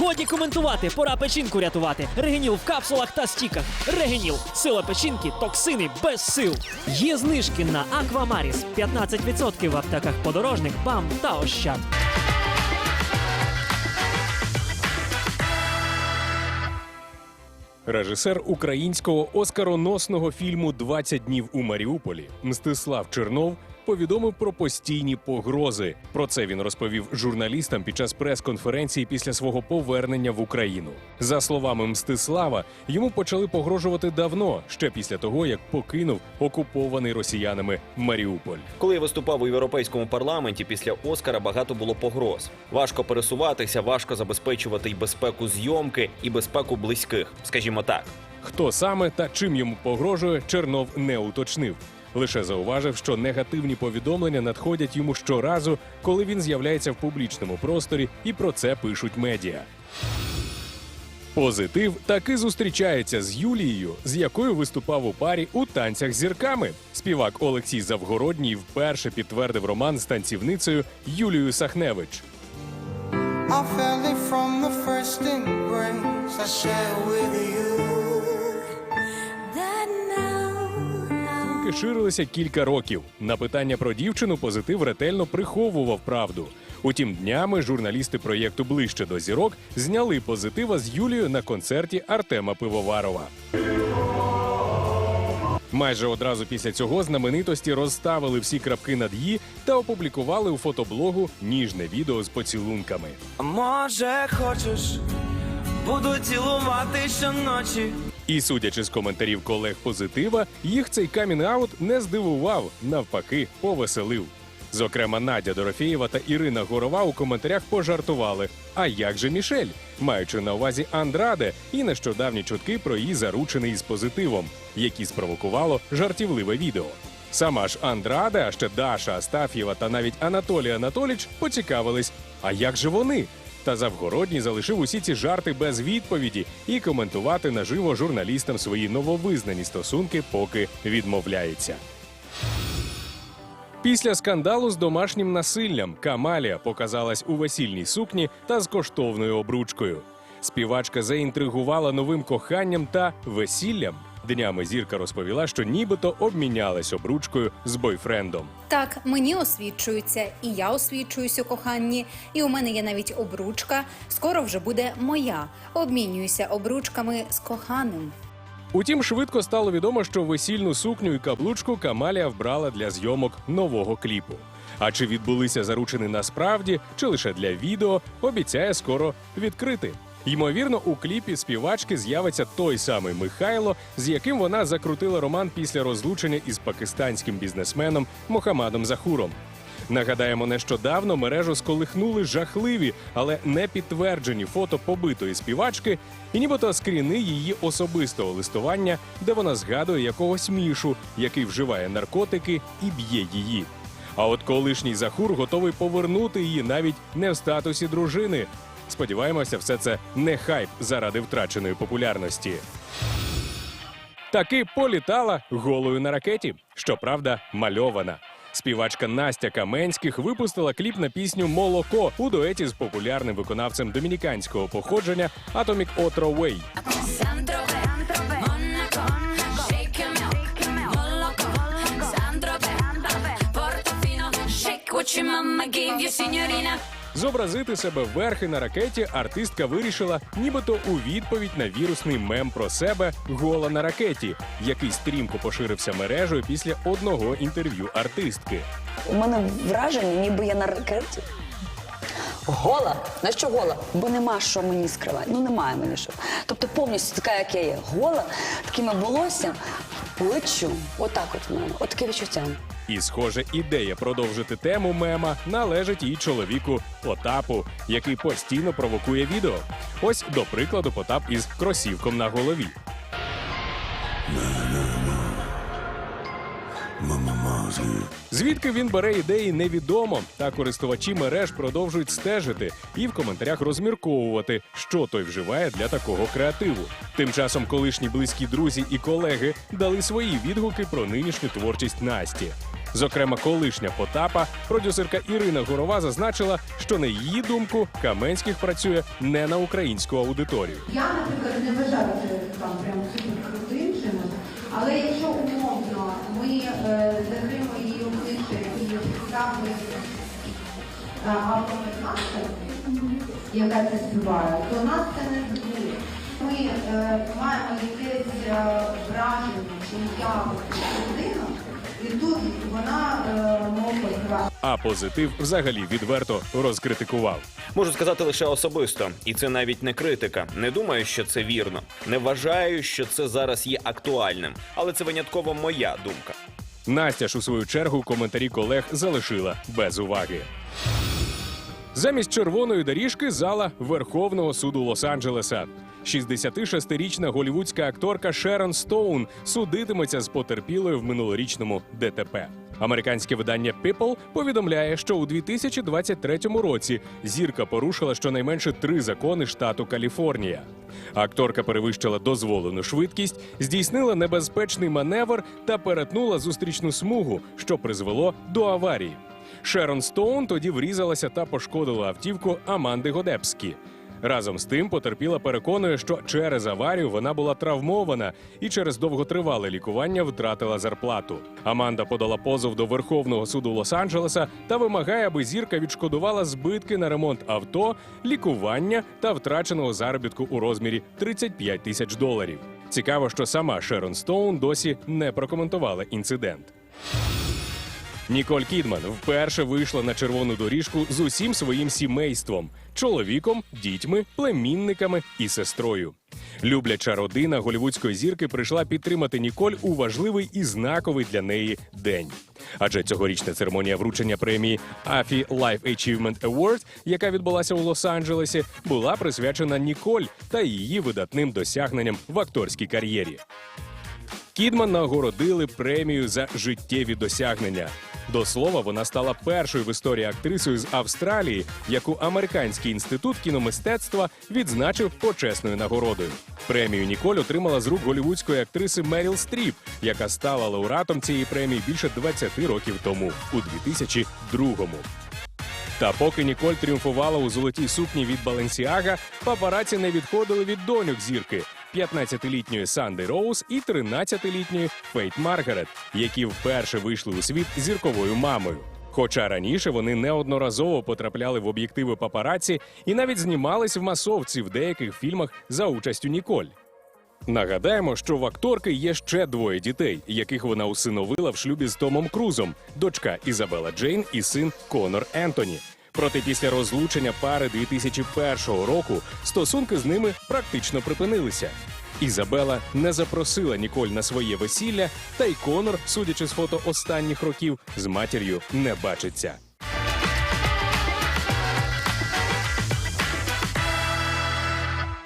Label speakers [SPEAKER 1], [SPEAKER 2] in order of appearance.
[SPEAKER 1] Годі коментувати, пора печінку рятувати. Регеніл в капсулах та стіках. Регеніл. Сила печінки, токсини без сил. Є знижки на Аквамаріс. 15% в аптеках подорожник, БАМ та Ощад.
[SPEAKER 2] Режисер українського оскароносного фільму «20 днів у Маріуполі Мстислав Чернов повідомив про постійні погрози. Про це він розповів журналістам під час прес-конференції після свого повернення в Україну. За словами Мстислава, йому почали погрожувати давно, ще після того як покинув окупований росіянами Маріуполь.
[SPEAKER 3] Коли я виступав у європейському парламенті після Оскара, багато було погроз. Важко пересуватися, важко забезпечувати й безпеку зйомки, і безпеку близьких, скажімо так.
[SPEAKER 2] Хто саме та чим йому погрожує, Чернов не уточнив. Лише зауважив, що негативні повідомлення надходять йому щоразу, коли він з'являється в публічному просторі, і про це пишуть медіа. Позитив таки зустрічається з Юлією, з якою виступав у парі у танцях з зірками. Співак Олексій Завгородній вперше підтвердив роман з танцівницею Юлією Сахневич.
[SPEAKER 4] I felt it from the first embrace I shared with you.
[SPEAKER 2] Ширилися кілька років. На питання про дівчину позитив ретельно приховував правду. Утім, днями журналісти проєкту Ближче до зірок зняли позитива з Юлією на концерті Артема Пивоварова. Майже одразу після цього знаменитості розставили всі крапки над «і» та опублікували у фотоблогу ніжне відео з поцілунками.
[SPEAKER 5] Може, хочеш, буду цілувати щоночі.
[SPEAKER 2] І судячи з коментарів колег позитива, їх цей камін-аут не здивував, навпаки, повеселив. Зокрема, Надя Дорофєєва та Ірина Горова у коментарях пожартували. А як же Мішель, маючи на увазі Андраде і нещодавні чутки про її заручений з позитивом, які спровокувало жартівливе відео. Сама ж Андраде, а ще Даша Астаф'єва та навіть Анатолій Анатоліч поцікавились, а як же вони? Та Завгородній залишив усі ці жарти без відповіді і коментувати наживо журналістам свої нововизнані стосунки, поки відмовляється. Після скандалу з домашнім насиллям Камалія показалась у весільній сукні та з коштовною обручкою. Співачка заінтригувала новим коханням та весіллям. Днями зірка розповіла, що нібито обмінялась обручкою з бойфрендом.
[SPEAKER 6] Так, мені освічуються, і я освічуюсь у коханні, і у мене є навіть обручка. Скоро вже буде моя. Обмінююся обручками з коханим.
[SPEAKER 2] Утім, швидко стало відомо, що весільну сукню і каблучку Камалія вбрала для зйомок нового кліпу. А чи відбулися заручини насправді, чи лише для відео, обіцяє скоро відкрити. Ймовірно, у кліпі співачки з'явиться той самий Михайло, з яким вона закрутила роман після розлучення із пакистанським бізнесменом Мохамадом Захуром. Нагадаємо, нещодавно мережу сколихнули жахливі, але не підтверджені фото побитої співачки, і нібито скріни її особистого листування, де вона згадує якогось мішу, який вживає наркотики і б'є її. А от колишній захур готовий повернути її навіть не в статусі дружини. Сподіваємося, все це не хайп заради втраченої популярності. Таки політала голою на ракеті, щоправда, мальована. Співачка Настя Каменських випустила кліп на пісню Молоко у дуеті з популярним виконавцем домініканського походження
[SPEAKER 7] Portofino, shake what your mama gave you, signorina.
[SPEAKER 2] Зобразити себе верхи на ракеті артистка вирішила, нібито у відповідь на вірусний мем про себе гола на ракеті, який стрімко поширився мережею після одного інтерв'ю артистки.
[SPEAKER 8] У мене враження, ніби я на ракеті. Гола? На що гола? Бо нема що мені скривати. Ну немає мені що. Тобто повністю така, як я є. Гола, такими волоссям, плечу. Отак от в мене. От таке відчуття.
[SPEAKER 2] І, схоже, ідея продовжити тему мема належить її чоловіку Потапу, який постійно провокує відео. Ось до прикладу, Потап із кросівком на голові. Звідки він бере ідеї, невідомо. Та користувачі мереж продовжують стежити і в коментарях розмірковувати, що той вживає для такого креативу. Тим часом колишні близькі друзі і колеги дали свої відгуки про нинішню творчість Насті. Зокрема, колишня Потапа, продюсерка Ірина Горова зазначила, що на її думку Каменських працює не на українську аудиторію.
[SPEAKER 9] Я, наприклад, не вважаю це там прям супер крутим чимось, але якщо умовно ми е, закриємо її обличчя і ставимо автоматнастер, яка це співає, то нас це не збує. Ми е, маємо якесь е, враження уяву про людину, і тут вона е, мов.
[SPEAKER 2] А позитив взагалі відверто розкритикував.
[SPEAKER 3] Можу сказати лише особисто, і це навіть не критика. Не думаю, що це вірно. Не вважаю, що це зараз є актуальним, але це винятково моя думка.
[SPEAKER 2] Настя ж у свою чергу коментарі колег залишила без уваги. Замість червоної доріжки зала Верховного суду Лос-Анджелеса. 66-річна голівудська акторка Шерон Стоун судитиметься з потерпілою в минулорічному ДТП. Американське видання People повідомляє, що у 2023 році зірка порушила щонайменше три закони штату Каліфорнія. Акторка перевищила дозволену швидкість, здійснила небезпечний маневр та перетнула зустрічну смугу, що призвело до аварії. Шерон Стоун тоді врізалася та пошкодила автівку Аманди Годепскі. Разом з тим потерпіла переконує, що через аварію вона була травмована і через довготривале лікування втратила зарплату. Аманда подала позов до Верховного суду Лос-Анджелеса та вимагає, аби зірка відшкодувала збитки на ремонт авто, лікування та втраченого заробітку у розмірі 35 тисяч доларів. Цікаво, що сама Шерон Стоун досі не прокоментувала інцидент. Ніколь Кідман вперше вийшла на червону доріжку з усім своїм сімейством: чоловіком, дітьми, племінниками і сестрою. Любляча родина голівудської зірки прийшла підтримати Ніколь у важливий і знаковий для неї день. Адже цьогорічна церемонія вручення премії AFI Life Achievement Award, яка відбулася у Лос-Анджелесі, була присвячена Ніколь та її видатним досягненням в акторській кар'єрі. Кідман нагородили премію за життєві досягнення. До слова, вона стала першою в історії актрисою з Австралії, яку американський інститут кіномистецтва відзначив почесною нагородою. Премію Ніколь отримала з рук голівудської актриси Меріл Стріп, яка стала лауреатом цієї премії більше 20 років тому, у 2002-му. Та поки Ніколь тріумфувала у золотій сукні від Баленсіага, папараці не відходили від доньок зірки 15-літньої Санди Роуз і 13-літньої Фейт Маргарет, які вперше вийшли у світ зірковою мамою. Хоча раніше вони неодноразово потрапляли в об'єктиви папараці і навіть знімались в масовці в деяких фільмах за участю Ніколь. Нагадаємо, що в акторки є ще двоє дітей, яких вона усиновила в шлюбі з Томом Крузом: дочка Ізабела Джейн і син Конор Ентоні. Проте після розлучення пари 2001 року стосунки з ними практично припинилися. Ізабела не запросила Ніколь на своє весілля, та й Конор, судячи з фото останніх років, з матір'ю не бачиться.